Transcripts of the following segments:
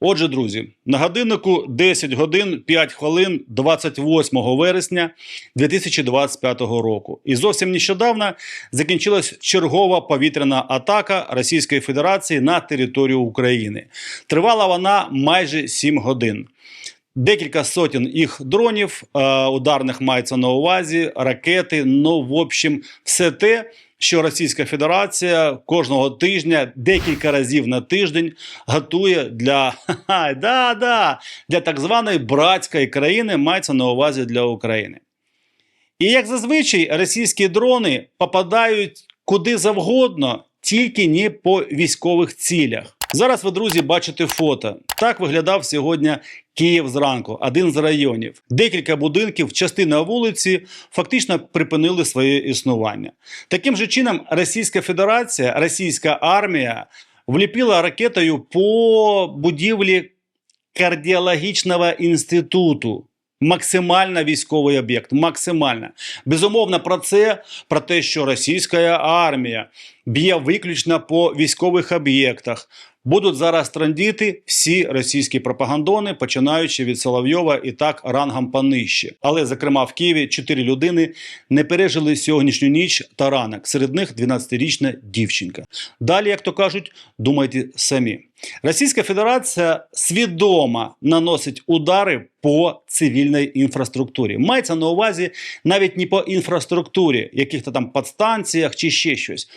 Отже, друзі, на годиннику 10 годин 5 хвилин 28 вересня 2025 року. І зовсім нещодавно закінчилась чергова повітряна атака Російської Федерації на територію України. Тривала вона майже 7 годин. Декілька сотень їх дронів, е, ударних мається на увазі, ракети. Ну, в общем, все те, що Російська Федерація кожного тижня, декілька разів на тиждень, готує для, да, да, для так званої братської країни, мається на увазі для України. І як зазвичай, російські дрони попадають куди завгодно, тільки не по військових цілях. Зараз ви, друзі, бачите фото. Так виглядав сьогодні Київ зранку, один з районів. Декілька будинків, частина вулиці фактично припинили своє існування. Таким же чином, Російська Федерація, Російська армія вліпила ракетою по будівлі кардіологічного інституту. Максимально військовий об'єкт, максимально. Безумовно, про це, про те, що російська армія б'є виключно по військових об'єктах. Будуть зараз трендіти всі російські пропагандони, починаючи від Соловйова і так рангом понижче. Але, зокрема, в Києві чотири людини не пережили сьогоднішню ніч та ранок. Серед них 12-річна дівчинка. Далі, як то кажуть, думайте самі. Російська Федерація свідомо наносить удари по цивільній інфраструктурі. Мається на увазі навіть не по інфраструктурі, яких-то там подстанціях чи ще щось.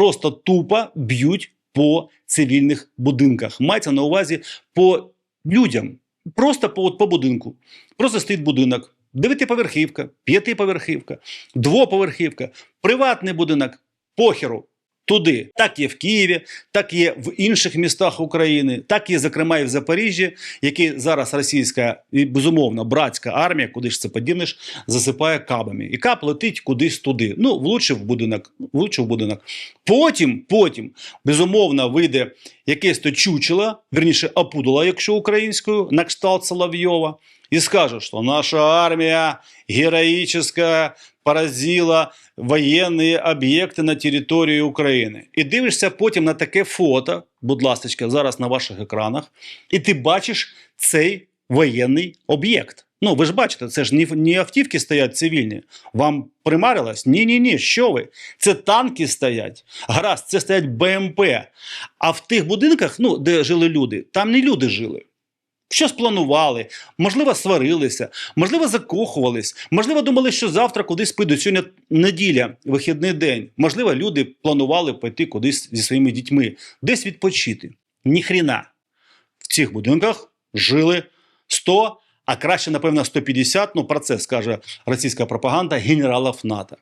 Просто тупо б'ють по цивільних будинках. Мається на увазі по людям. Просто по, от, по будинку. Просто стоїть будинок. Дев'ятиповерхівка, п'ятиповерхівка, двоповерхівка, приватний будинок, похеру. Туди так є в Києві, так є в інших містах України, так є, зокрема, і в Запоріжжі, які зараз російська і безумовно братська армія, куди ж це подібнеш, засипає кабами. І кап летить кудись туди. Ну, влучив в будинок, влучив будинок. Потім, потім, безумовно, вийде якесь то чучело, верніше опудало, якщо українською, на кшталт Соловйова, і скаже, що наша армія героїчна поразила воєнні об'єкти на території України. І дивишся потім на таке фото, будь ласка, зараз на ваших екранах, і ти бачиш цей воєнний об'єкт. Ну, ви ж бачите, це ж не, автівки стоять цивільні. Вам примарилось? Ні, ні, ні. Що ви? Це танки стоять. Гаразд, це стоять БМП. А в тих будинках, ну, де жили люди, там не люди жили. Щось планували, можливо, сварилися, можливо, закохувались, можливо, думали, що завтра кудись підуть. Сьогодні неділя, вихідний день. Можливо, люди планували пойти кудись зі своїми дітьми, десь відпочити. Ніхріна. В цих будинках жили 100, а краще, напевно, 150, ну про це скаже російська пропаганда генералів НАТО.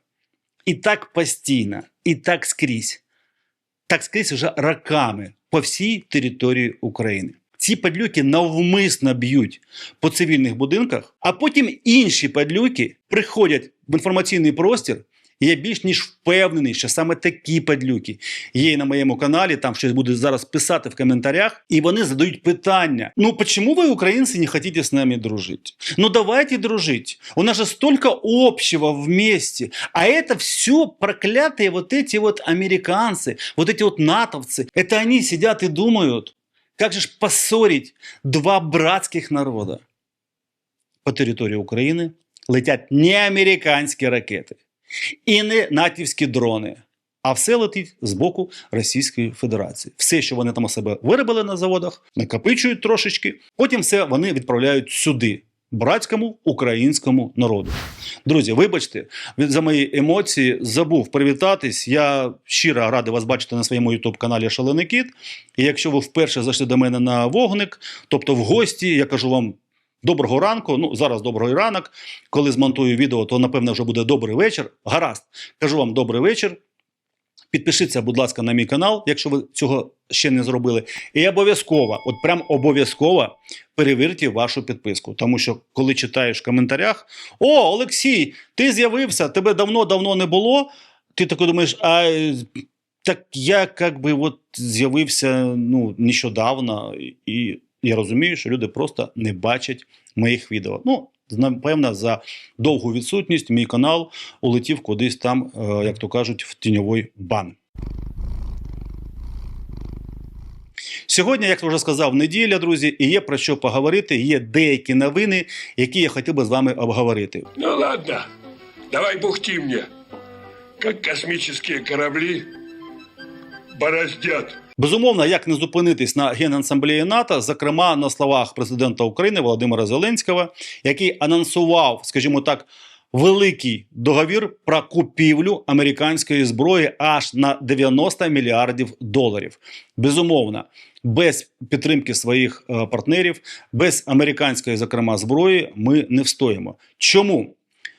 І так постійно, і так скрізь. Так скрізь вже роками по всій території України. Ці падлюки навмисно б'ють по цивільних будинках, а потім інші падлюки приходять в інформаційний простір. І я більш ніж впевнений, що саме такі падлюки є і на моєму каналі. Там щось буде зараз писати в коментарях, і вони задають питання: ну чому ви, українці, не хочете з нами дружити? Ну давайте дружить. У нас же столько общего вместе. А это все проклятые вот эти вот американцы, вот эти вот натовцы. Это они сидят и думают, как же ж поссорить два братських народа? По території України летять не американські ракети і не натівські дрони, а все летить з боку Російської Федерації. Все, що вони там себе виробили на заводах, накопичують трошечки, потім все вони відправляють сюди. Братському українському народу. Друзі, вибачте, за мої емоції забув привітатись. Я щиро радий вас бачити на своєму ютуб-каналі Шалений Кіт. І якщо ви вперше зайшли до мене на вогник, тобто в гості, я кажу вам доброго ранку. Ну, зараз добрий ранок. Коли змонтую відео, то напевно вже буде добрий вечір. Гаразд, кажу вам добрий вечір. Підпишіться, будь ласка, на мій канал, якщо ви цього ще не зробили. І обов'язково, от прям обов'язково перевірте вашу підписку. Тому що коли читаєш в коментарях: О, Олексій, ти з'явився, тебе давно-давно не було. Ти такий думаєш, а так я як би от з'явився ну, нещодавно, і я розумію, що люди просто не бачать моїх відео. Ну, напевно, за довгу відсутність мій канал улетів кудись там, е, як то кажуть, в тіньовий бан. Сьогодні, як вже сказав, неділя, друзі, і є про що поговорити. Є деякі новини, які я хотів би з вами обговорити. Ну ладно, давай бухти мне, как космические корабли бороздят. Безумовно, як не зупинитись на генасамблеї НАТО, зокрема на словах президента України Володимира Зеленського, який анонсував, скажімо так, великий договір про купівлю американської зброї аж на 90 мільярдів доларів. Безумовно, без підтримки своїх е, партнерів, без американської, зокрема, зброї, ми не встоїмо. Чому?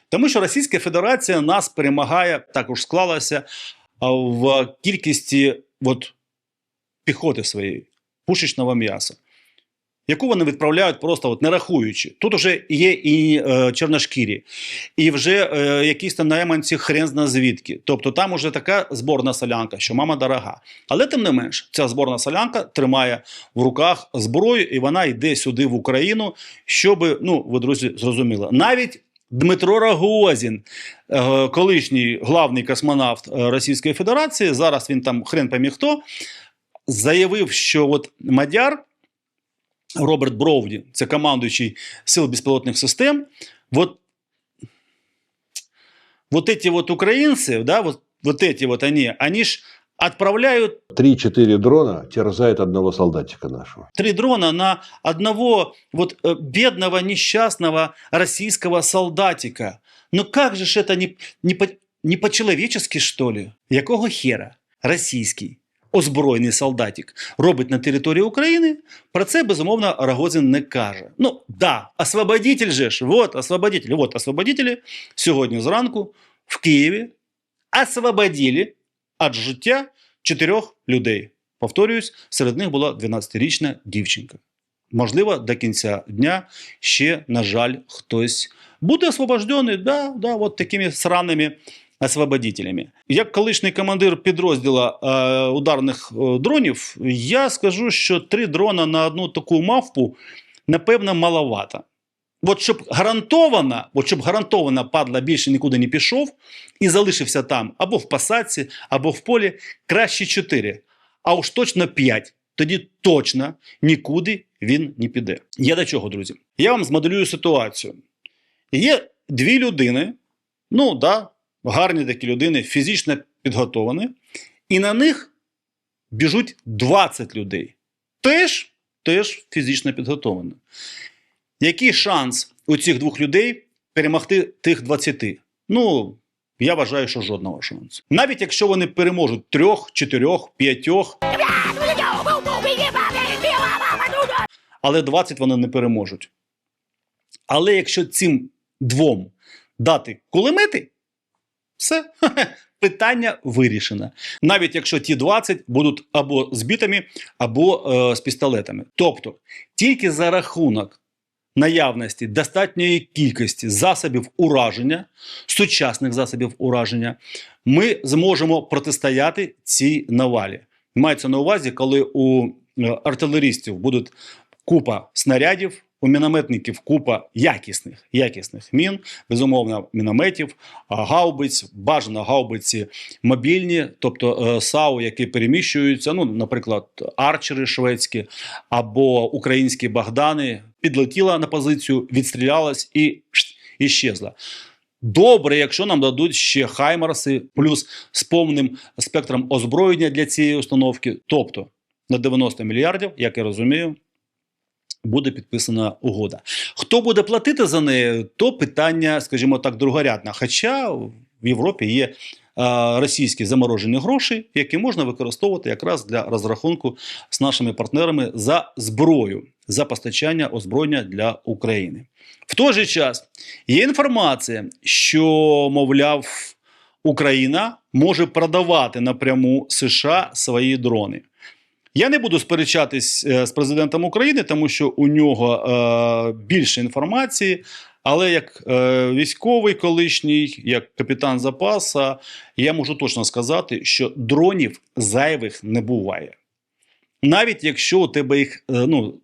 Тому що Російська Федерація нас перемагає, також склалася в кількості от, піхоти своєї, пушечного м'яса, яку вони відправляють просто от, не рахуючи. Тут вже є і е, чорношкірі, і вже е, якісь там найманці хрен зна звідки. Тобто там уже така зборна солянка, що мама дорога. Але тим не менш, ця зборна солянка тримає в руках зброю, і вона йде сюди в Україну, щоб, ну, ви друзі, зрозуміли, навіть. Дмитро Рогозін, е, колишній главний космонавт е, Російської Федерації, зараз він там хрен поймі хто, заявив, що от Мадяр Роберт Бровді, це командуючий сил безпілотних систем, от, вот эти вот украинцы, да, вот, вот эти вот они, они ж отправляют 3-4 дрона терзают одного солдатика нашего. три дрона на одного вот э, бедного несчастного российского солдатика. Ну как же ж это не, не, по, не по-человечески, что ли? Якого хера російський озброєний солдатик робить на території України, про це, безумовно, Рогозин не каже. Ну, да, освободитель же ж, вот, освободитель, вот, освободителі сьогодні зранку в Києві освободили від життя чотирьох людей. Повторююсь, серед них була 12-річна дівчинка. Можливо, до кінця дня ще, на жаль, хтось буде освобождений, да, да, от такими сраними освободителями. Як колишній командир підрозділу е, ударних е, дронів, я скажу, що три дрона на одну таку мавпу, напевно, маловато. От щоб гарантовано, от щоб гарантовано падла більше нікуди не пішов і залишився там або в посадці, або в полі, краще 4, а уж точно 5. Тоді точно нікуди він не піде. Я до чого, друзі? Я вам змоделюю ситуацію. Є дві людини, ну да, гарні такі людини, фізично підготовані, і на них біжуть 20 людей. Теж, теж фізично підготовані. Який шанс у цих двох людей перемогти тих 20? Ну, я вважаю, що жодного шансу. Навіть якщо вони переможуть трьох, чотирьох, п'ятьох, але 20 вони не переможуть. Але якщо цим двом дати кулемети, все, питання вирішено. Навіть якщо ті 20 будуть або збитими, або е, з пістолетами. Тобто, тільки за рахунок наявності достатньої кількості засобів ураження, сучасних засобів ураження, ми зможемо протистояти цій навалі. Мається на увазі, коли у е, артилерістів будуть купа снарядів, у мінометників купа якісних, якісних мін, безумовно, мінометів, гаубиць, бажано гаубиці мобільні, тобто е, САУ, які переміщуються, ну, наприклад, арчери шведські або українські Богдани, підлетіла на позицію, відстрілялась і, пшт, і щезла. Добре, якщо нам дадуть ще хаймарси, плюс з повним спектром озброєння для цієї установки. Тобто на 90 мільярдів, як я розумію, буде підписана угода. Хто буде платити за неї, то питання, скажімо так, другорядне. Хоча в Європі є російські заморожені гроші, які можна використовувати якраз для розрахунку з нашими партнерами за зброю, за постачання озброєння для України. В той же час є інформація, що, мовляв, Україна може продавати напряму США свої дрони. Я не буду сперечатись е, з президентом України, тому що у нього е, більше інформації. Але як е, військовий колишній, як капітан запаса, я можу точно сказати, що дронів зайвих не буває. Навіть якщо у тебе їх ну,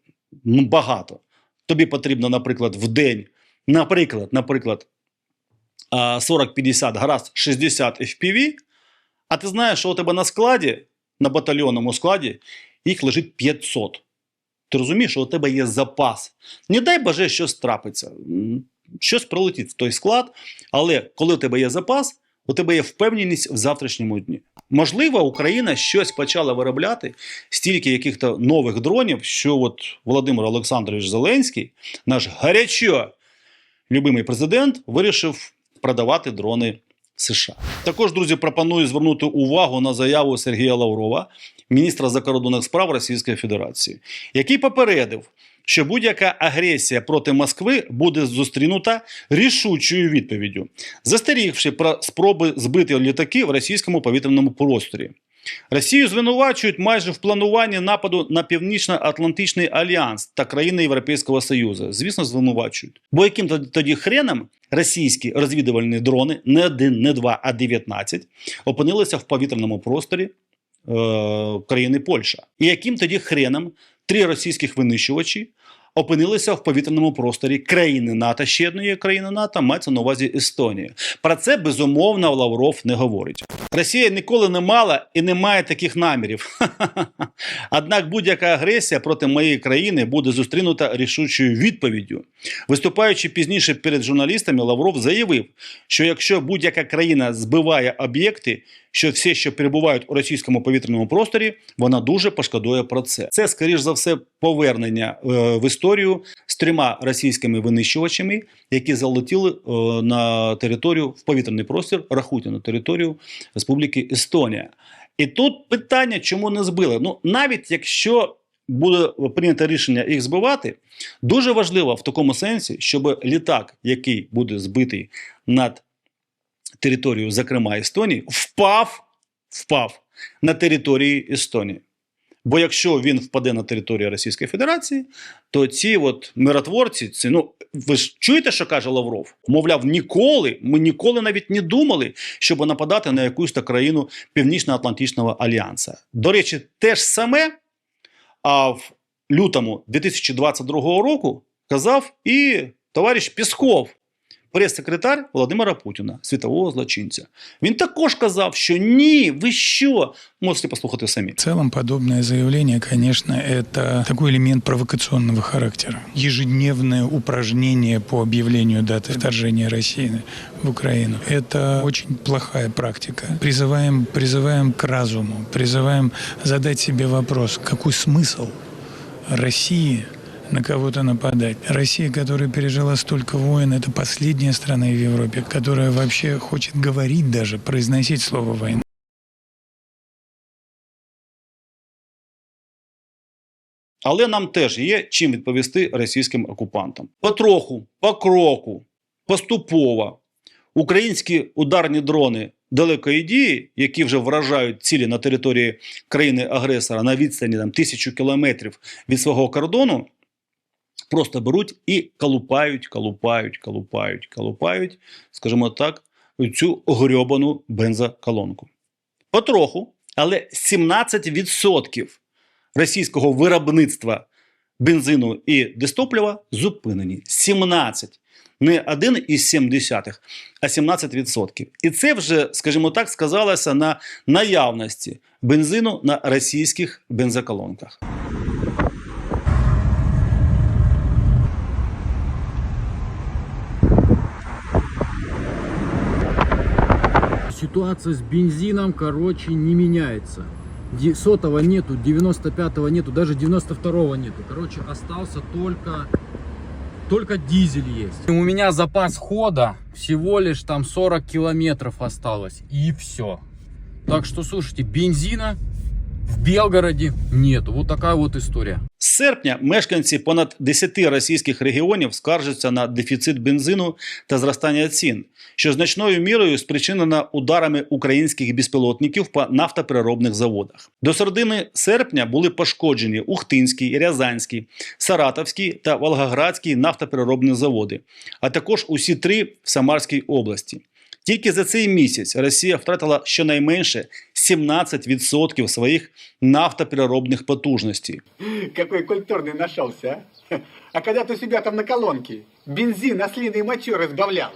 багато, тобі потрібно, наприклад, в день, наприклад, наприклад, е, 40-50 гаразд 60 FPV, а ти знаєш, що у тебе на складі, на батальйонному складі, їх лежить 500. Ти розумієш, що у тебе є запас. Не дай Боже, щось трапиться. Щось пролетить в той склад, але коли у тебе є запас, у тебе є впевненість в завтрашньому дні. Можливо, Україна щось почала виробляти стільки яких-то нових дронів, що от Володимир Олександрович Зеленський, наш гарячо любимий президент, вирішив продавати дрони США. Також, друзі, пропоную звернути увагу на заяву Сергія Лаврова, міністра закордонних справ Російської Федерації, який попередив, що будь-яка агресія проти Москви буде зустрінута рішучою відповіддю, застерігши про спроби збити літаки в російському повітряному просторі. Росію звинувачують майже в плануванні нападу на Північно-Атлантичний альянс та країни Європейського Союзу. Звісно, звинувачують. Бо яким тоді- хреном російські розвідувальні дрони, не один, не два, а 19, опинилися в повітряному просторі е, країни Польща. І яким тоді хреном три російських винищувачі опинилися в повітряному просторі країни НАТО, ще однієї країни НАТО, мається на увазі Естонії. Про це безумовно Лавров не говорить. Росія ніколи не мала і не має таких намірів. Однак будь-яка агресія проти моєї країни буде зустрінута рішучою відповіддю. Виступаючи пізніше перед журналістами, Лавров заявив, що якщо будь-яка країна збиває об'єкти, що всі, що перебувають у російському повітряному просторі, вона дуже пошкодує про це. Це, скоріш за все, повернення е, в історію з трьома російськими винищувачами, які залетіли е, на територію в повітряний простір, рахуйте на територію Республіки Естонія. І тут питання, чому не збили? Ну, навіть якщо буде прийнято рішення їх збивати, дуже важливо в такому сенсі, щоб літак, який буде збитий над територією, зокрема Естонії, впав, впав на території Естонії. Бо якщо він впаде на територію Російської Федерації, то ці от миротворці, ці, ну ви ж чуєте, що каже Лавров? Мовляв, ніколи, ми ніколи навіть не думали, щоб нападати на якусь та країну Північно-Атлантичного альянсу. До речі, те ж саме, а в лютому 2022 року казав і товариш Пісков, прес-секретар Володимира Путіна, світового злочинця. Він також казав, що ні, ви що? Можете послухати самі. В целом подобное заявление, конечно, это такой элемент провокационного характера. Ежедневное упражнение по объявлению даты вторжения России в Украину. Это очень плохая практика. Призываем, призываем к разуму, призываем задать себе вопрос, какой смысл России на кого-то нападать. Россия, которая пережила столько войн, это последняя страна в Европе, которая вообще хочет говорить даже, произносить слово война. Але нам теж є чим відповісти російським окупантам. Потроху, по кроку, поступово українські ударні дрони далекої дії, які вже вражають цілі на території країни-агресора на відстані там, тисячу кілометрів від свого кордону, просто беруть і калупають, калупають, калупають, калупають, скажімо так, цю грьобану бензоколонку. Потроху, але 17% російського виробництва бензину і дистоплива зупинені. 17. Не 1,7, а 17%. І це вже, скажімо так, сказалося на наявності бензину на російських бензоколонках. Ситуация с бензином, короче, не меняется. Сотого нету, 95-го нету, даже 92-го нету. Короче, остался только, только дизель есть. У меня запас хода всего лишь там 40 километров осталось. И все. Так что, слушайте, бензина в Белгороде нету. Вот такая вот история. З серпня мешканці понад 10 російських регіонів скаржаться на дефіцит бензину та зростання цін, що значною мірою спричинено ударами українських безпілотників по нафтопереробних заводах. До середини серпня були пошкоджені Ухтинський, Рязанський, Саратовський та Волгоградський нафтопереробні заводи, а також усі три в Самарській області. Тільки за цей місяць Росія втратила щонайменше 17% своїх нафтопереробних потужностей. Какой культурний нашелся, а? А коли ти себя там на колонці бензин ослиной мочу разбавлял?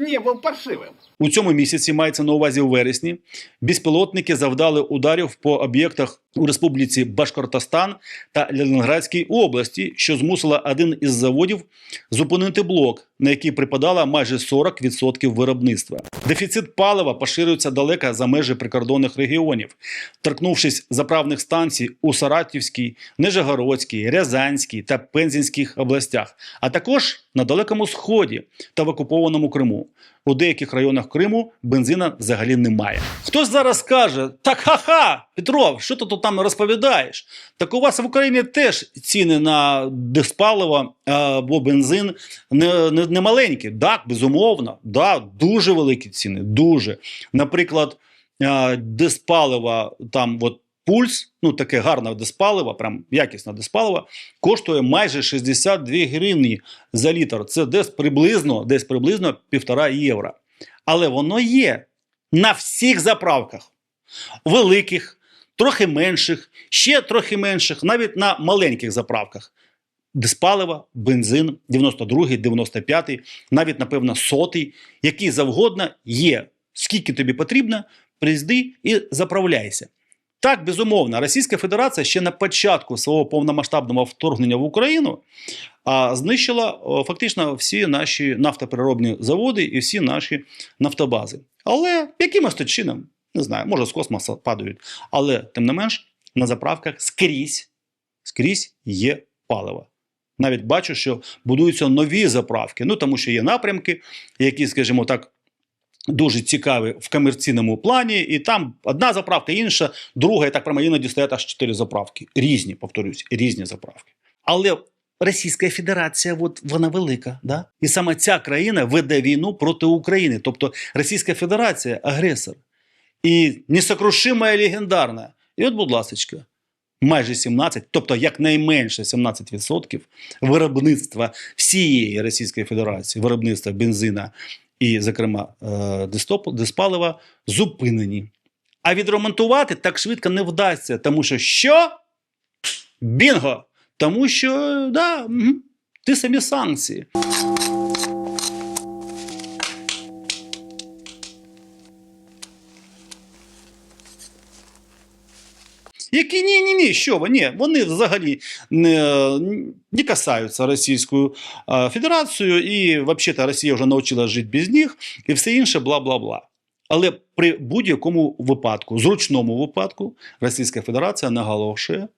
Не был паршивым. У цьому місяці мається на увазі у вересні. Безпілотники завдали ударів по об'єктах у Республіці Башкортостан та Ленінградській області, що змусило один із заводів зупинити блок, на який припадало майже 40% виробництва. Дефіцит палива поширюється далеко за межі прикордонних регіонів, торкнувшись заправних станцій у Саратівській, Нижегородській, Рязанській та Пензенських областях, а також на Далекому Сході та в окупованому Криму. У деяких районах Криму бензина взагалі немає. Хтось зараз скаже: так ха-ха, Петров, що ти тут там розповідаєш? Так у вас в Україні теж ціни на диспаливо або бензин не, не, не маленькі. Так, безумовно, да, дуже великі ціни. Дуже. Наприклад, а, диспаливо там от пульс, ну таке гарне диспаливо, прям якісне диспаливо, коштує майже 62 гривні за літр. Це десь приблизно, десь приблизно півтора євро. Але воно є на всіх заправках. Великих, трохи менших, ще трохи менших, навіть на маленьких заправках. Диспалива, бензин 92-й, 95-й, навіть, напевно, сотий, який завгодно є. Скільки тобі потрібно, приїзди і заправляйся. Так, безумовно, Російська Федерація ще на початку свого повномасштабного вторгнення в Україну а, знищила о, фактично всі наші нафтопереробні заводи і всі наші нафтобази. Але якимось то чином, не знаю, може з космосу падають, але тим не менш на заправках скрізь, скрізь є паливо. Навіть бачу, що будуються нові заправки, ну тому що є напрямки, які, скажімо так, дуже цікаві в комерційному плані, і там одна заправка, інша, друга, і так прямо іноді стоять аж чотири заправки. Різні, повторюсь, різні заправки. Але Російська Федерація, от вона велика, да? і саме ця країна веде війну проти України. Тобто Російська Федерація агресор. І несокрушима і легендарна. І от, будь ласка, майже 17, тобто якнайменше 17% виробництва всієї Російської Федерації, виробництва бензина і, зокрема, е, диспалива зупинені. А відремонтувати так швидко не вдасться, тому що що? Бінго! Тому що, да, ти самі санкції. Які ні, ні, ні, що ви? Ні, вони взагалі не, не касаються Російською Федерацією, і взагалі Росія вже навчилася жити без них, і все інше, бла бла бла. Але при будь-якому випадку, зручному випадку, Російська Федерація наголошує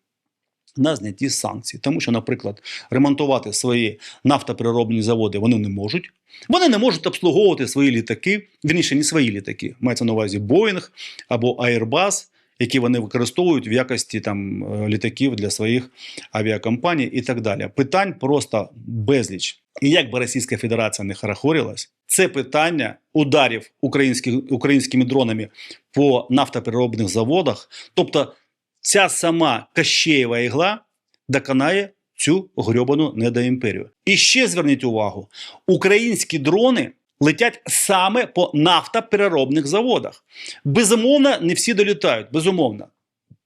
на знятті санкцій. Тому що, наприклад, ремонтувати свої нафтопереробні заводи вони не можуть. Вони не можуть обслуговувати свої літаки, вірніше, не свої літаки, мається на увазі Боїнг або Airbus, які вони використовують в якості там е, літаків для своїх авіакомпаній і так далі. Питань просто безліч. І як би Російська Федерація не харахорилась, це питання ударів українських, українськими дронами по нафтопереробних заводах, тобто ця сама Кащеєва ігла доконає цю грьобану недоімперію. І ще зверніть увагу: українські дрони летять саме по нафтопереробних заводах. Безумовно, не всі долітають, безумовно.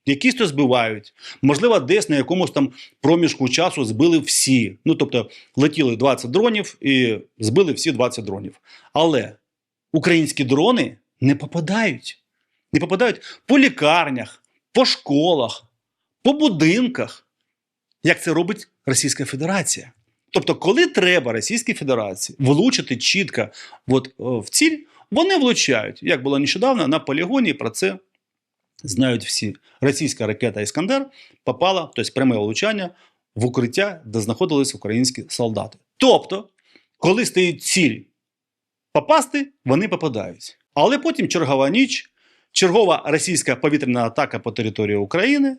Якісь то збивають, можливо, десь на якомусь там проміжку часу збили всі. Ну тобто летіли 20 дронів і збили всі 20 дронів. Але українські дрони не попадають. Не попадають по лікарнях, по школах, по будинках, як це робить Російська Федерація. Тобто, коли треба Російській Федерації влучити чітко от, в ціль, вони влучають. Як було нещодавно на полігоні, про це знають всі. Російська ракета Іскандер попала, тобто пряме влучання, в укриття, де знаходились українські солдати. Тобто, коли стоїть ціль попасти, вони попадають. Але потім чергова ніч, чергова російська повітряна атака по території України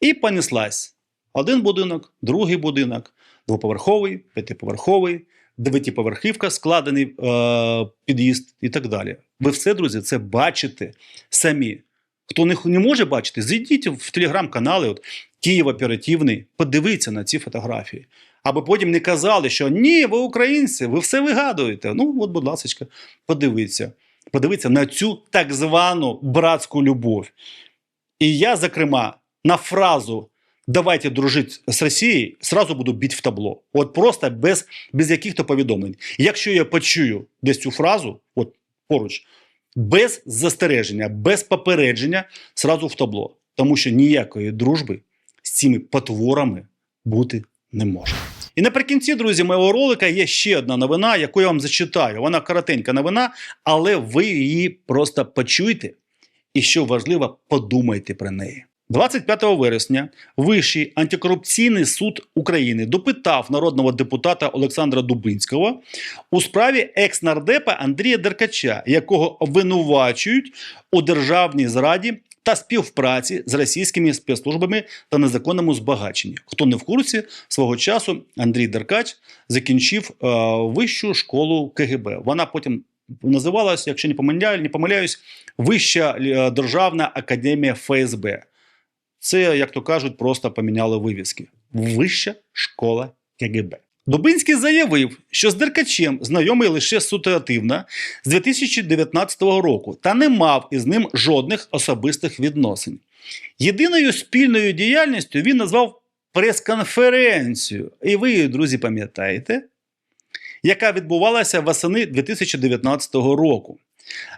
і понеслась. Один будинок, другий будинок, двоповерховий, п'ятиповерховий, дев'ятиповерхівка, складений е, під'їзд і так далі. Ви все, друзі, це бачите самі. Хто не, не може бачити, зайдіть в телеграм-канали от, Київ оперативний, подивіться на ці фотографії. Аби потім не казали, що ні, ви українці, ви все вигадуєте. Ну, от, будь ласка, подивіться. Подивіться на цю так звану братську любов. І я, зокрема, на фразу давайте дружити з Росією, сразу буду бити в табло. От просто без, без яких-то повідомлень. Якщо я почую десь цю фразу, от поруч, без застереження, без попередження, сразу в табло. Тому що ніякої дружби з цими потворами бути не може. І наприкінці, друзі, моєго ролика є ще одна новина, яку я вам зачитаю. Вона коротенька новина, але ви її просто почуйте і, що важливо, подумайте про неї. 25 вересня Вищий антикорупційний суд України допитав народного депутата Олександра Дубинського у справі екс-нардепа Андрія Деркача, якого обвинувачують у державній зраді та співпраці з російськими спецслужбами та незаконному збагаченні. Хто не в курсі, свого часу Андрій Деркач закінчив е, вищу школу КГБ. Вона потім називалась, якщо не помиляю, не помиляюсь, Вища е, державна академія ФСБ. Це, як то кажуть, просто поміняли вивіски. Вища школа КГБ. Дубинський заявив, що з Деркачем знайомий лише ситуативно з 2019 року та не мав із ним жодних особистих відносин. Єдиною спільною діяльністю він назвав прес-конференцію. І ви, друзі, пам'ятаєте, яка відбувалася восени 2019 року.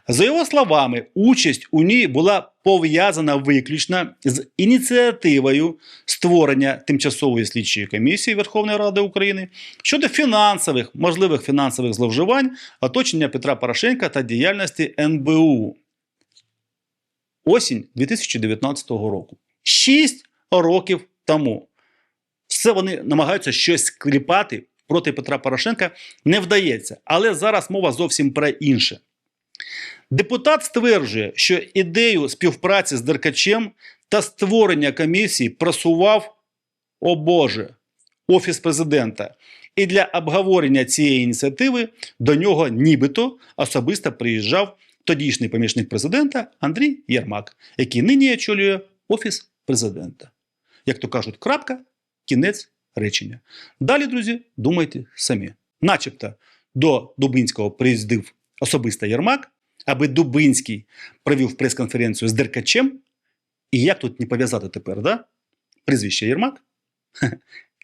За його словами, участь у ній була пов'язана виключно з ініціативою створення тимчасової слідчої комісії Верховної Ради України щодо фінансових можливих фінансових зловживань, оточення Петра Порошенка та діяльності НБУ. Осінь 2019 року. Шість років тому. Все вони намагаються щось скліпати проти Петра Порошенка. Не вдається. Але зараз мова зовсім про інше. Депутат стверджує, що ідею співпраці з Деркачем та створення комісії просував, о Боже, Офіс президента. І для обговорення цієї ініціативи до нього нібито особисто приїжджав тодішній помічник президента Андрій Єрмак, який нині очолює Офіс президента. Як то кажуть, крапка, кінець речення. Далі, друзі, думайте самі. Начебто до Дубинського приїздив особисто Єрмак, аби Дубинський провів прес-конференцію з Деркачем. І як тут не пов'язати тепер, да? Прізвище Єрмак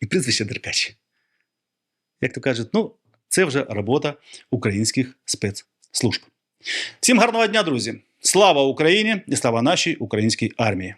і прізвище Деркач. Як то кажуть, ну, це вже робота українських спецслужб. Всім гарного дня, друзі! Слава Україні і слава нашій українській армії!